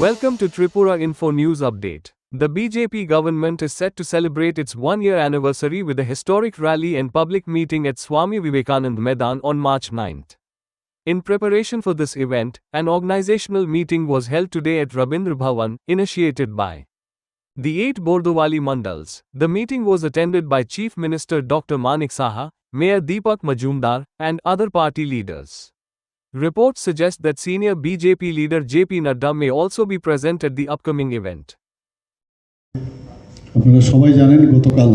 Welcome to Tripura Info News Update. The BJP government is set to celebrate its one year anniversary with a historic rally and public meeting at Swami Vivekanand Maidan on March 9. In preparation for this event, an organizational meeting was held today at Rabindra Bhavan, initiated by the eight Bordowali Mandals. The meeting was attended by Chief Minister Dr. Manik Saha, Mayor Deepak Majumdar, and other party leaders. Reports suggest that senior BJP leader JP Nadda may also be present at the upcoming event. আপনারা সবাই জানেন গতকাল,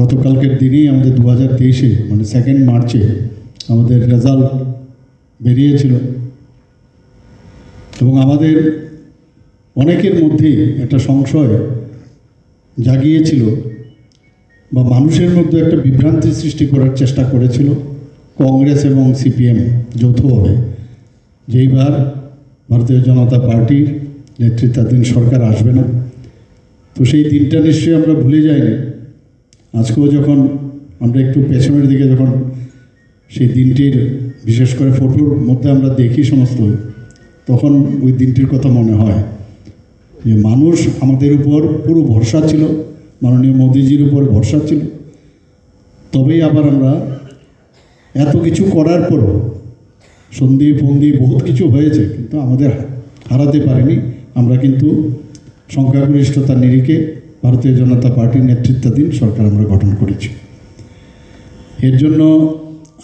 গতকালকের দিনেই আমাদের দু হাজার তেইশে মানে সেকেন্ড মার্চে আমাদের রেজাল্ট বেরিয়েছিল এবং আমাদের অনেকের মধ্যে একটা সংশয় জাগিয়েছিল বা মানুষের মধ্যে একটা বিভ্রান্তি সৃষ্টি করার চেষ্টা করেছিল কংগ্রেস এবং সিপিএম যৌথভাবে, যেইবার ভারতীয় জনতা পার্টির নেতৃত্বাধীন সরকার আসবে না। তো সেই দিনটা নিশ্চয়ই আমরা ভুলে যাইনি। আজকেও যখন আমরা একটু পেছনের দিকে যখন সেই দিনটির বিশেষ করে ফটোর মধ্যে আমরা দেখি সমস্ত, তখন ওই দিনটির কথা মনে হয় যে মানুষ আমাদের উপর পুরো ভরসা ছিল, মাননীয় মোদিজির উপর ভরসা ছিল। তবেই আবার আমরা এত কিছু করার পরও সন্ধি ফন্দি বহুত কিছু হয়েছে, কিন্তু আমাদের হারাতে পারেনি। আমরা কিন্তু সংখ্যাগরিষ্ঠতার নিরিখে ভারতীয় জনতা পার্টির নেতৃত্বাধীন সরকার আমরা গঠন করেছি। এর জন্য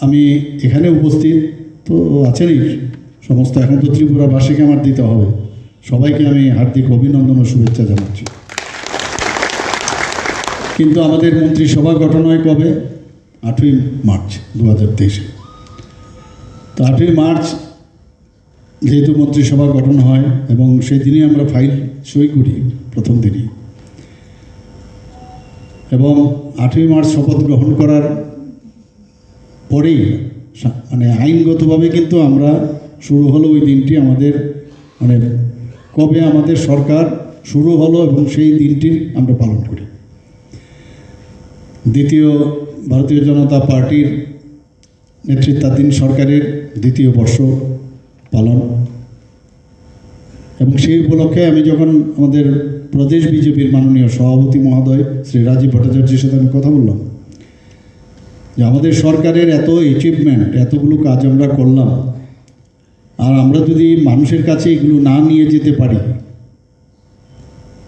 আমি এখানে উপস্থিত তো আছেনই সমস্ত, এখন তো ত্রিপুরাবাসীকে আমার দিতে হবে। সবাইকে আমি হার্দিক অভিনন্দন ও শুভেচ্ছা জানাচ্ছি। কিন্তু আমাদের মন্ত্রিসভা গঠন হয় কবে? আটই মার্চ দু হাজার তেইশে। তো আটই মার্চ যেহেতু মন্ত্রিসভা গঠন হয় এবং সেই দিনই আমরা ফাইল সই করি, প্রথম দিনই। এবং আটই মার্চ শপথ গ্রহণ করার পরেই মানে আইনগতভাবে কিন্তু আমরা শুরু হলো ওই দিনটি আমাদের মানে কবে আমাদের সরকার শুরু হলো এবং সেই দিনটি আমরা পালন করি। দ্বিতীয় ভারতীয় জনতা পার্টির নেতৃত্বাধীন সরকারের দ্বিতীয় বর্ষ পালন। এবং সেই উপলক্ষে আমি যখন আমাদের প্রদেশ বিজেপির মাননীয় সভাপতি মহোদয় শ্রী রাজীব ভট্টাচার্যের সাথে আমি কথা বললাম, যে আমাদের সরকারের এত অ্যাচিভমেন্ট এতগুলো কাজ আমরা করলাম, আর আমরা যদি মানুষের কাছে এগুলো না নিয়ে যেতে পারি,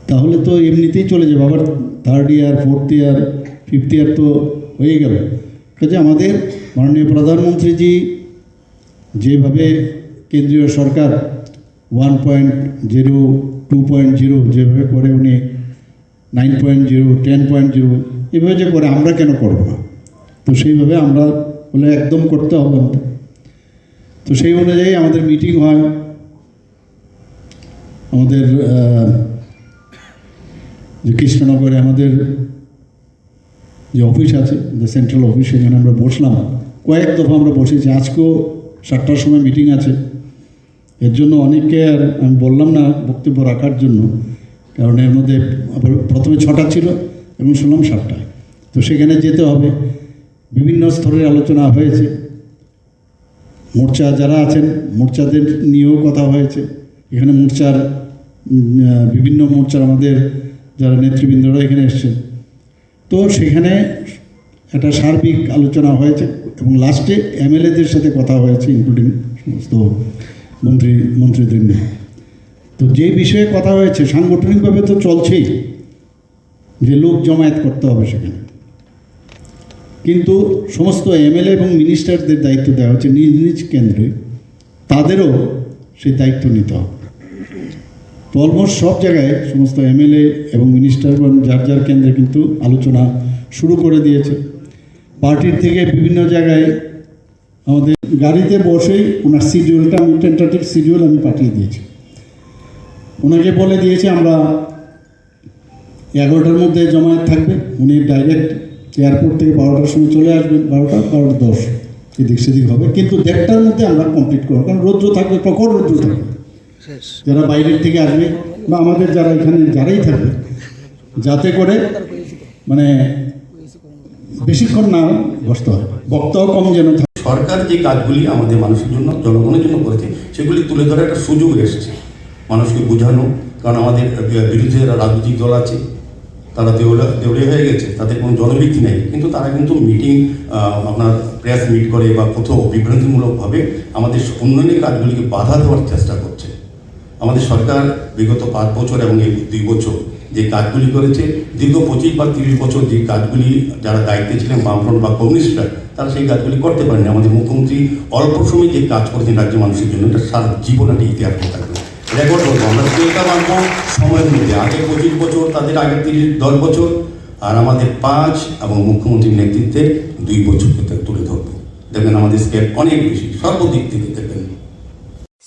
তাহলে তো এমনিতেই চলে যাবে। আবার third year fourth year fifth year তো হয়ে গেল। কাজে আমাদের মাননীয় প্রধানমন্ত্রীজি যেভাবে কেন্দ্রীয় সরকার one point zero, two point zero যেভাবে করে উনি, nine point zero, ten point zero, এভাবে যে করে আমরা কেন করব না? তো সেইভাবে আমরা বলে একদম করতে হবে। তো সেই অনুযায়ী আমাদের মিটিং হয়। আমাদের যে কৃষ্ণনগরে আমাদের যে অফিস আছে দ্য সেন্ট্রাল অফিস সেখানে আমরা বসলাম। কয়েক দফা আমরা বসেছি। আজকেও সাতটার সময় মিটিং আছে। এর জন্য অনেককে আর আমি বললাম না বক্তব্য রাখার জন্য। কারণ এর মধ্যে প্রথমে ছটা ছিল এবং শুনলাম সাতটায়। তো সেখানে যেতে হবে। বিভিন্ন স্তরের আলোচনা হয়েছে। মোর্চা যারা আছেন, মোর্চাদের নিয়েও কথা হয়েছে। এখানে মোর্চার বিভিন্ন মোর্চার আমাদের যারা নেতৃবৃন্দরা এখানে এসছেন। তো সেখানে একটা সার্বিক আলোচনা হয়েছে এবং লাস্টে এমএলএদের সাথে কথা হয়েছে ইনক্লুডিং সমস্ত মন্ত্রী, মন্ত্রীদের নিয়ে। তো যে বিষয়ে কথা হয়েছে, সাংগঠনিকভাবে তো চলছেই, যে লোক জমায়েত করতে হবে সেখানে। কিন্তু সমস্ত এমএলএ এবং মিনিস্টারদের দায়িত্ব দেওয়া হচ্ছে নিজ নিজ কেন্দ্রে, তাদেরও সেই দায়িত্ব নিতে হবে। তো অলমোস্ট সব জায়গায় সমস্ত এমএলএ এবং মিনিস্টার এবং যার যার কেন্দ্রে কিন্তু আলোচনা শুরু করে দিয়েছে। পার্টির থেকে বিভিন্ন জায়গায় আমাদের গাড়িতে বসেই ওনার শিডিউলটা আমি টেন্টাটিভ শিডিউল আমি পাঠিয়ে দিয়েছি। ওনাকে বলে দিয়েছি, আমরা এগারোটার মধ্যে জমায়েত থাকবে। উনি ডাইরেক্ট এয়ারপোর্ট থেকে বারোটার সময় চলে আসবেন, বারোটা বারোটা দশ। এদিক সেদিক হবে। কিন্তু দেড়টার মধ্যে আমরা কমপ্লিট করব। কারণ রৌদ্র থাকবে, প্রখর রৌদ্র থাকবে। যারা বাইরের থেকে আসবে বা আমাদের যারা এখানে যারাই থাকবে যাতে করে মানে বেশিক্ষণ না বসতে হয়। বক্তাও কম যেন সরকার যে কাজগুলি আমাদের মানুষের জন্য জনগণের জন্য করেছে সেগুলি তুলে ধরার একটা সুযোগ এসেছে। মানুষকে বোঝানো কারণ আমাদের বিরুদ্ধে যারা রাজনৈতিক দল আছে তারা দেউলা দেউলিয়া হয়ে গেছে তাদের কোনো জনভিত্তি নেই। কিন্তু তারা কিন্তু মিটিং আপনার প্রেস মিট করে বা কোথাও বিভ্রান্তিমূলকভাবে আমাদের উন্নয়নের কাজগুলিকে বাধা দেওয়ার চেষ্টা করছে আমাদের সরকার বিগত পাঁচ বছর এবং এই দুই বছর যে কাজগুলি করেছে, দীর্ঘ পঁচিশ বা তিরিশ বছর যে কাজগুলি যারা দায়িত্বে ছিলেন, বামফ্রন্ট বা কমিউনিস্টরা, তারা সেই কাজগুলি করতে পারেনি। আমাদের মুখ্যমন্ত্রী অল্প সময় যে কাজ করেছেন রাজ্যের মানুষের জন্য, এটা সারা জীবন একটা ইতিহাস হয়ে থাকবে। রেকর্ড করব। আমরা স্কেলটা মানবো সময়ের মধ্যে। আগে পঁচিশ বছর, তাদের আগে তিরিশ, দশ বছর, আর আমাদের পাঁচ এবং মুখ্যমন্ত্রীর নেতৃত্বে দুই বছরকে তুলে ধরবো। দেখবেন আমাদের স্কেল অনেক বেশি। সর্বদিক থেকে